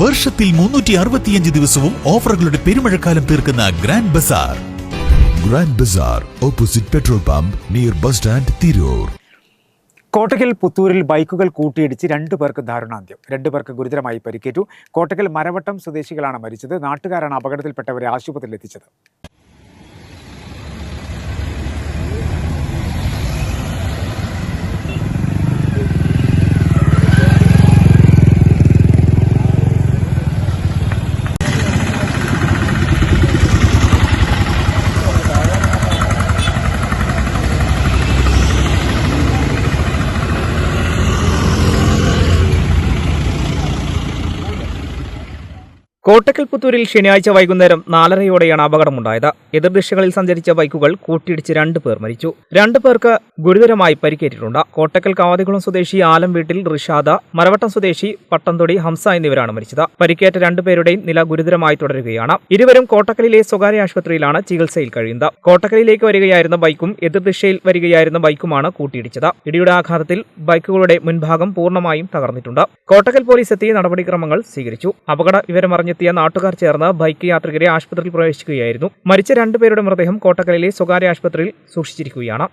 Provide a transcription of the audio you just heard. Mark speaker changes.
Speaker 1: വർഷത്തിൽ മുന്നൂറ്റി അറുപത്തിയഞ്ച് ദിവസവും ഓഫറുകളുടെ പെരുമഴക്കാലം തീർക്കുന്ന grand Bazaar. Grand Bazaar opposite petrol pump near bus stand Tirur.
Speaker 2: Kottakkal പുത്തൂരിൽ ബൈക്കുകൾ കൂട്ടിയിടിച്ച് രണ്ടു പേർക്ക് ദാരുണാന്ത്യം. രണ്ടു പേർക്ക് ഗുരുതരമായി പരിക്കേറ്റു. കോട്ടക്കൽ മരവട്ടം സ്വദേശികളാണ് മരിച്ചത്. നാട്ടുകാരാണ് അപകടത്തിൽപ്പെട്ടവരെ ആശുപത്രിയിൽ എത്തിച്ചത്
Speaker 3: കോട്ടക്കൽ പുത്തൂരിൽ ശനിയാഴ്ച വൈകുന്നേരം നാലരയോടെയാണ് അപകടമുണ്ടായത്. എതിർദിശകളിൽ സഞ്ചരിച്ച ബൈക്കുകൾ കൂട്ടിയിടിച്ച് രണ്ടു പേർ മരിച്ചു. രണ്ടു പേർക്ക് ഗുരുതരമായി പരിക്കേറ്റിട്ടുണ്ട്. കോട്ടക്കൽ കാവാതികുളം സ്വദേശി ആലം വീട്ടിൽ റിഷാദ മരവട്ടം സ്വദേശി പട്ടംതൊടി ഹംസ എന്നിവരാണ് മരിച്ചത്. പരിക്കേറ്റ രണ്ടുപേരുടെയും നില ഗുരുതരമായി തുടരുകയാണ്. ഇരുവരും കോട്ടക്കലിലെ സ്വകാര്യ ആശുപത്രിയിലാണ് ചികിത്സയിൽ കഴിയുന്നത്. കോട്ടക്കലിലേക്ക് വരികയായിരുന്ന ബൈക്കും എതിർദിശയിൽ വരികയായിരുന്ന ബൈക്കുമാണ് കൂട്ടിയിടിച്ചത്. ഇടിയുടെ ആഘാതത്തിൽ ബൈക്കുകളുടെ മുൻഭാഗം പൂർണമായും തകർന്നിട്ടുണ്ട്. കോട്ടക്കൽ പോലീസ് എത്തി നടപടിക്രമങ്ങൾ സ്വീകരിച്ചു. അപകട വിവരമറിഞ്ഞെത്തിയ നാട്ടുകാർ ചേർന്ന് ബൈക്ക് യാത്രികരെ ആശുപത്രിയിൽ പ്രവേശിക്കുകയായിരുന്നു. മരിച്ച രണ്ടുപേരുടെ മൃതദേഹം കോട്ടക്കലിലെ സ്വകാര്യ ആശുപത്രിയിൽ സൂക്ഷിച്ചിരിക്കുകയാണ്.